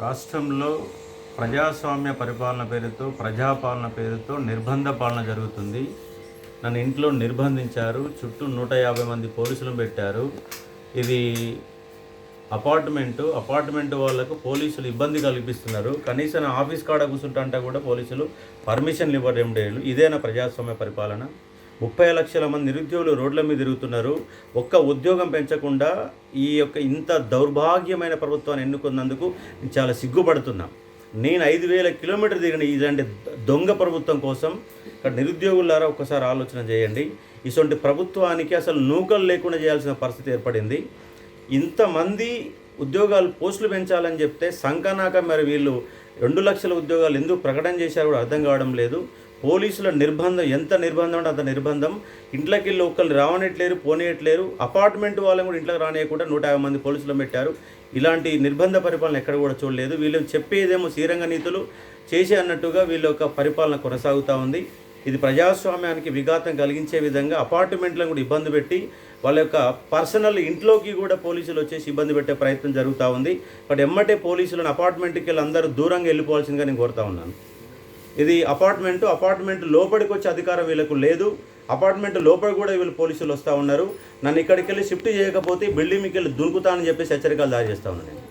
రాష్ట్రంలో ప్రజాస్వామ్య పరిపాలన పేరుతో ప్రజాపాలన పేరుతో నిర్బంధ పాలన జరుగుతుంది. నన్ను ఇంట్లో నిర్బంధించారు. చుట్టూ నూట యాభై మంది పోలీసులను పెట్టారు. ఇది అపార్ట్మెంటు. అపార్ట్మెంట్ వాళ్ళకు పోలీసులు ఇబ్బంది కల్పిస్తున్నారు. కనీసం ఆఫీస్ కాడ కూర్చుంటా కూడా పోలీసులు పర్మిషన్లు ఇవ్వడం లేదు. ఇదేనా ప్రజాస్వామ్య పరిపాలన? ముప్పై లక్షల మంది నిరుద్యోగులు రోడ్ల మీద తిరుగుతున్నారు. ఒక్క ఉద్యోగం పెంచకుండా ఈ యొక్క ఇంత దౌర్భాగ్యమైన ప్రభుత్వాన్ని ఎన్నుకున్నందుకు నేను చాలా సిగ్గుపడుతున్నా. నేను ఐదు వేల కిలోమీటర్ దిగిన ఇలాంటి దొంగ ప్రభుత్వం కోసం ఇక్కడ నిరుద్యోగులారా ఒక్కసారి ఆలోచన చేయండి. ఇటువంటి ప్రభుత్వానికి అసలు నూకలు లేకుండా చేయాల్సిన పరిస్థితి ఏర్పడింది. ఇంతమంది ఉద్యోగాలు పోస్టులు పెంచాలని చెప్తే సంకనాక మరి వీళ్ళు రెండు లక్షల ఉద్యోగాలు ఎందుకు ప్రకటన చేశారు కూడా అర్థం కావడం లేదు. పోలీసుల నిర్బంధం ఎంత నిర్బంధం అంటే అంత నిర్బంధం. ఇంట్లోకి వెళ్ళి ఒక్కరు రావనట్లేరు పోనీయట్లేరు. అపార్ట్మెంట్ వాళ్ళని కూడా ఇంట్లోకి రానియకుండా నూట యాభై మంది పోలీసులు పెట్టారు. ఇలాంటి నిర్బంధ పరిపాలన ఎక్కడ కూడా చూడలేదు. వీళ్ళు చెప్పేదేమో శ్రీరంగ నీతులు చేసే అన్నట్టుగా వీళ్ళ యొక్క పరిపాలన కొనసాగుతూ ఉంది. ఇది ప్రజాస్వామ్యానికి విఘాతం కలిగించే విధంగా అపార్ట్మెంట్లను కూడా ఇబ్బంది పెట్టి వాళ్ళ యొక్క పర్సనల్ ఇంట్లోకి కూడా పోలీసులు వచ్చేసి ఇబ్బంది పెట్టే ప్రయత్నం జరుగుతూ ఉంది. బట్ ఎమ్మటే పోలీసులను అపార్ట్మెంట్కి వెళ్ళి అందరూ దూరంగా వెళ్ళిపోవాల్సిందిగా నేను కోరుతా ఉన్నాను. ఇది అపార్ట్మెంట్ అపార్ట్మెంట్ లోపలికి వచ్చే అధికారం వీళ్ళకు లేదు. అపార్ట్మెంట్ లోపల కూడా వీళ్ళు పోలీసులు వస్తూ ఉన్నారు. నన్ను ఇక్కడికి వెళ్ళి షిఫ్ట్ చేయకపోతే బిల్డింగ్కి వెళ్ళి దునుకుతానని చెప్పేసి హెచ్చరికలు దారి చేస్తా ఉన్నాను నేను.